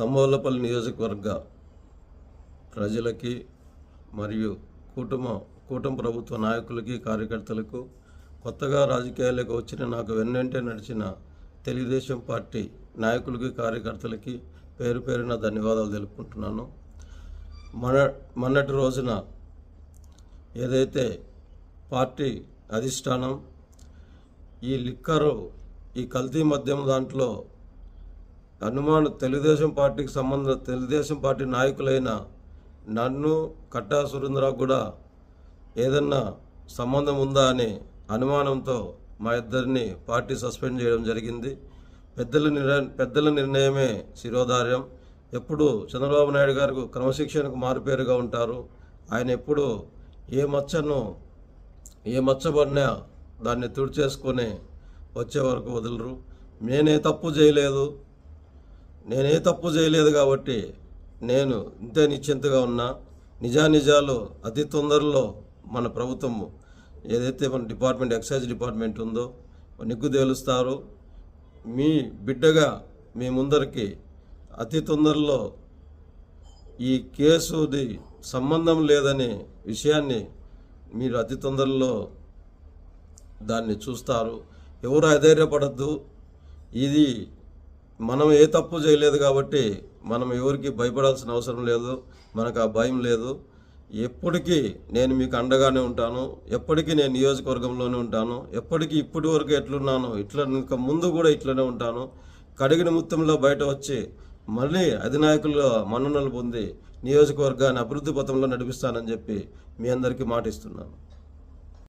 తమ్మోలపల్లి నియోజకవర్గ ప్రజలకి మరియు కుటుంబ కూటమి ప్రభుత్వ నాయకులకి కార్యకర్తలకు కొత్తగా రాజకీయాలకు వచ్చిన నాకు వెన్నంటే నడిచిన తెలుగుదేశం పార్టీ నాయకులకి కార్యకర్తలకి పేరు పేరున ధన్యవాదాలు తెలుపుకుంటున్నాను. మన మొన్నటి రోజున ఏదైతే పార్టీ అధిష్టానం ఈ లిక్కరు ఈ కల్తీ మద్యం దాంట్లో హనుమాన్ తెలుగుదేశం పార్టీకి సంబంధ తెలుగుదేశం పార్టీ నాయకులైన నన్ను కట్టా సురేంద్రరావు కూడా ఏదన్నా సంబంధం ఉందా అనే అనుమానంతో మా ఇద్దరిని పార్టీ సస్పెండ్ చేయడం జరిగింది. పెద్దల నిర్ణయం పెద్దల నిర్ణయమే శిరోధార్యం. ఎప్పుడు చంద్రబాబు నాయుడు గారు క్రమశిక్షణకు మారుపేరుగా ఉంటారు. ఆయన ఎప్పుడు ఏ మచ్చను ఏ మచ్చబడినా దాన్ని తుడిచేసుకొని వచ్చే వరకు వదలరు. నేనే తప్పు చేయలేదు. నేనే తప్పు చేయలేదు కాబట్టి నేను ఇంతే నిశ్చింతగా ఉన్నా. నిజానిజాలు అతి తొందరలో మన ప్రభుత్వం ఏదైతే మన డిపార్ట్మెంట్ ఎక్సైజ్ డిపార్ట్మెంట్ ఉందో నిగ్గు తేలుస్తారు. మీ బిడ్డగా మీ ముందరికి అతి తొందరలో ఈ కేసుది సంబంధం లేదనే విషయాన్ని మీరు అతి తొందరలో దాన్ని చూస్తారు. ఎవరు అధైర్యపడద్దు. ఇది మనం ఏ తప్పు చేయలేదు కాబట్టి మనం ఎవరికి భయపడాల్సిన అవసరం లేదు మనకు ఆ భయం లేదు. ఎప్పటికీ నేను మీకు అండగానే ఉంటాను ఎప్పటికీ నేను నియోజకవర్గంలోనే ఉంటాను ఎప్పటికీ ఇప్పటి వరకు ఎట్లున్నాను ఇట్లా ఇంకా ముందు కూడా ఇట్లనే ఉంటాను. కడిగిన ముత్తంలో బయట వచ్చి మళ్ళీ అధినాయకుల్లో మన్ననలు పొంది నియోజకవర్గాన్ని అభివృద్ధి పథంలో నడిపిస్తానని చెప్పి మీ అందరికీ మాటిస్తున్నాను.